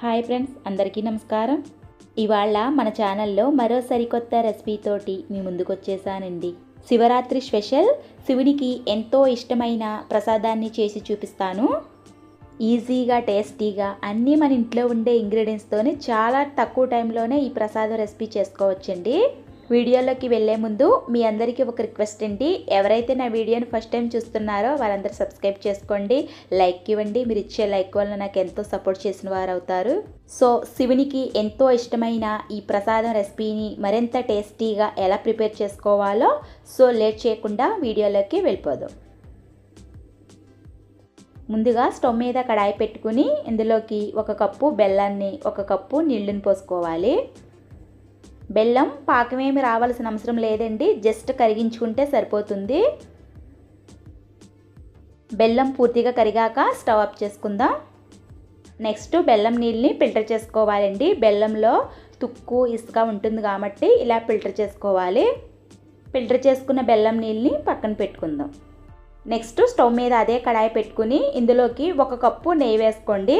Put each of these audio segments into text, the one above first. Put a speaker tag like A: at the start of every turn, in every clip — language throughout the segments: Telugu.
A: హాయ్ ఫ్రెండ్స్ అందరికీ నమస్కారం. ఇవాళ మన ఛానల్లో మరో సరికొత్త రెసిపీతోటి మీ ముందుకు వచ్చేసానండి శివరాత్రి స్పెషల్ శివునికి ఎంతో ఇష్టమైన ప్రసాదాన్ని చేసి చూపిస్తాను. ఈజీగా టేస్టీగా అన్నీ మన ఇంట్లో ఉండే ఇంగ్రీడియంట్స్తోనే చాలా తక్కువ టైంలోనే ఈ ప్రసాదం రెసిపీ చేసుకోవచ్చండి. వీడియోలోకి వెళ్ళే ముందు మీ అందరికీ ఒక రిక్వెస్ట్ అండి. ఎవరైతే నా వీడియోని ఫస్ట్ టైం చూస్తున్నారో వారందరూ సబ్స్క్రైబ్ చేసుకోండి. లైక్ ఇవ్వండి. మీరు ఇచ్చే లైక్ వల్ల నాకు ఎంతో సపోర్ట్ చేసిన వారు అవుతారు. సో శివునికి ఎంతో ఇష్టమైన ఈ ప్రసాదం రెసిపీని మరింత టేస్టీగా ఎలా ప్రిపేర్ చేసుకోవాలో సో లేట్ చేయకుండా వీడియోలోకి వెళ్ళిపోదాం. ముందుగా స్టవ్ మీద కడాయి పెట్టుకుని ఇందులోకి ఒక కప్పు బెల్లాన్ని ఒక కప్పు నీళ్ళని పోసుకోవాలి. బెల్లం పాకమేమి రావాల్సిన అవసరం లేదండి. జస్ట్ కరిగించుకుంటే సరిపోతుంది. బెల్లం పూర్తిగా కరిగాక స్టవ్ ఆఫ్ చేసుకుందాం. నెక్స్ట్ బెల్లం నీళ్ళని ఫిల్టర్ చేసుకోవాలండి. బెల్లంలో తుక్కు ఇసుక ఉంటుంది కాబట్టి ఇలా ఫిల్టర్ చేసుకోవాలి. ఫిల్టర్ చేసుకున్న బెల్లం నీళ్ళని పక్కన పెట్టుకుందాం. నెక్స్ట్ స్టవ్ మీద అదే కడాయి పెట్టుకుని ఇందులోకి ఒక కప్పు నెయ్యి వేసుకోండి.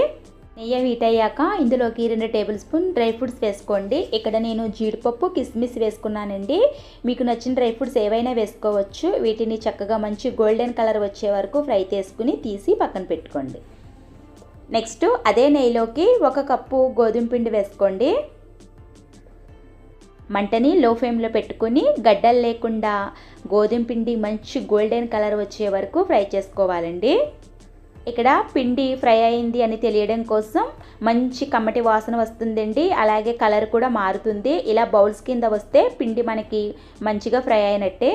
A: నెయ్యి హీట్ అయ్యాక ఇందులోకి రెండు టేబుల్ స్పూన్ డ్రై ఫ్రూట్స్ వేసుకోండి. ఇక్కడ నేను జీడిపప్పు కిస్మిస్ వేసుకున్నానండి. మీకు నచ్చిన డ్రై ఫ్రూట్స్ ఏవైనా వేసుకోవచ్చు. వీటిని చక్కగా మంచి గోల్డెన్ కలర్ వచ్చే వరకు ఫ్రై చేసుకుని తీసి పక్కన పెట్టుకోండి. నెక్స్ట్ అదే నెయ్యిలోకి ఒక కప్పు గోధుమ పిండి వేసుకోండి. మంటని లో ఫ్లేమ్లో పెట్టుకుని గడ్డలు లేకుండా గోధుమ పిండి మంచి గోల్డెన్ కలర్ వచ్చే వరకు ఫ్రై చేసుకోవాలండి. ఇక్కడ పిండి ఫ్రై అయింది అని తెలియడం కోసం మంచి కమ్మటి వాసన వస్తుందండి. అలాగే కలర్ కూడా మారుతుంది. ఇలా బౌల్స్ కింద వస్తే పిండి మనకి మంచిగా ఫ్రై అయినట్టే.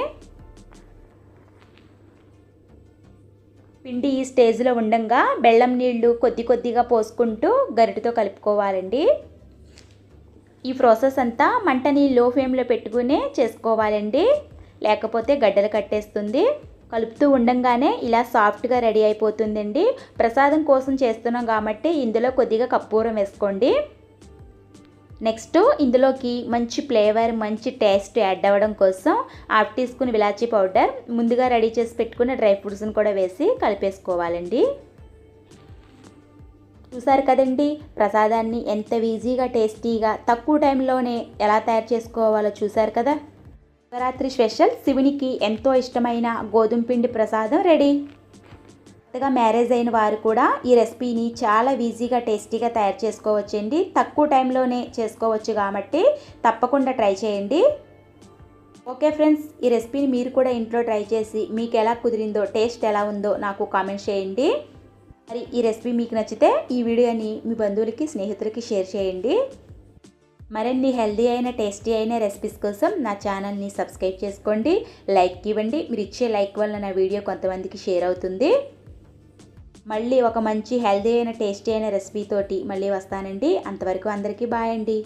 A: పిండి ఈ స్టేజ్లో ఉండంగా బెల్లం నీళ్ళు కొద్ది కొద్దిగా పోసుకుంటూ గరిటతో కలుపుకోవాలండి. ఈ ప్రాసెస్ అంతా మంటని లో ఫ్లేమ్లో పెట్టుకునే చేసుకోవాలండి. లేకపోతే గడ్డలు కట్టేస్తుంది. కలుపుతూ ఉండంగానే ఇలా సాఫ్ట్గా రెడీ అయిపోతుందండి. ప్రసాదం కోసం చేస్తున్నాం కాబట్టి ఇందులో కొద్దిగా కప్పూరం వేసుకోండి. నెక్స్ట్ ఇందులోకి మంచి ఫ్లేవర్ మంచి టేస్ట్ యాడ్ అవ్వడం కోసం హాఫ్ టీ స్పూన్ విలాచీ పౌడర్ ముందుగా రెడీ చేసి పెట్టుకున్న డ్రై ఫ్రూట్స్ని కూడా వేసి కలిపేసుకోవాలండి. చూసారు కదండి ప్రసాదాన్ని ఎంత ఈజీగా టేస్టీగా తక్కువ టైంలోనే ఎలా తయారు చేసుకోవాలో చూసారు కదా? శివరాత్రి స్పెషల్ శివునికి ఎంతో ఇష్టమైన గోధుమ పిండి ప్రసాదం రెడీ. కొత్తగా మ్యారేజ్ అయిన వారు కూడా ఈ రెసిపీని చాలా ఈజీగా టేస్టీగా తయారు చేసుకోవచ్చండి. తక్కువ టైంలోనే చేసుకోవచ్చు కాబట్టి తప్పకుండా ట్రై చేయండి. ఓకే ఫ్రెండ్స్ ఈ రెసిపీని మీరు కూడా ఇంట్లో ట్రై చేసి మీకు ఎలా కుదిరిందో టేస్ట్ ఎలా ఉందో నాకు కామెంట్ చేయండి. మరి ఈ రెసిపీ మీకు నచ్చితే ఈ వీడియోని మీ బంధువులకి స్నేహితులకి షేర్ చేయండి. మరిన్ని హెల్దీ అయిన టేస్టీ అయిన రెసిపీస్ కోసం నా ఛానల్ని సబ్స్క్రైబ్ చేసుకోండి. లైక్ ఇవ్వండి. మీరు ఇచ్చే లైక్ వల్ల నా వీడియో కొంతమందికి షేర్ అవుతుంది. మళ్ళీ ఒక మంచి హెల్దీ అయిన టేస్టీ అయిన రెసిపీతోటి మళ్ళీ వస్తానండి. అంతవరకు అందరికీ బాయ్ అండి.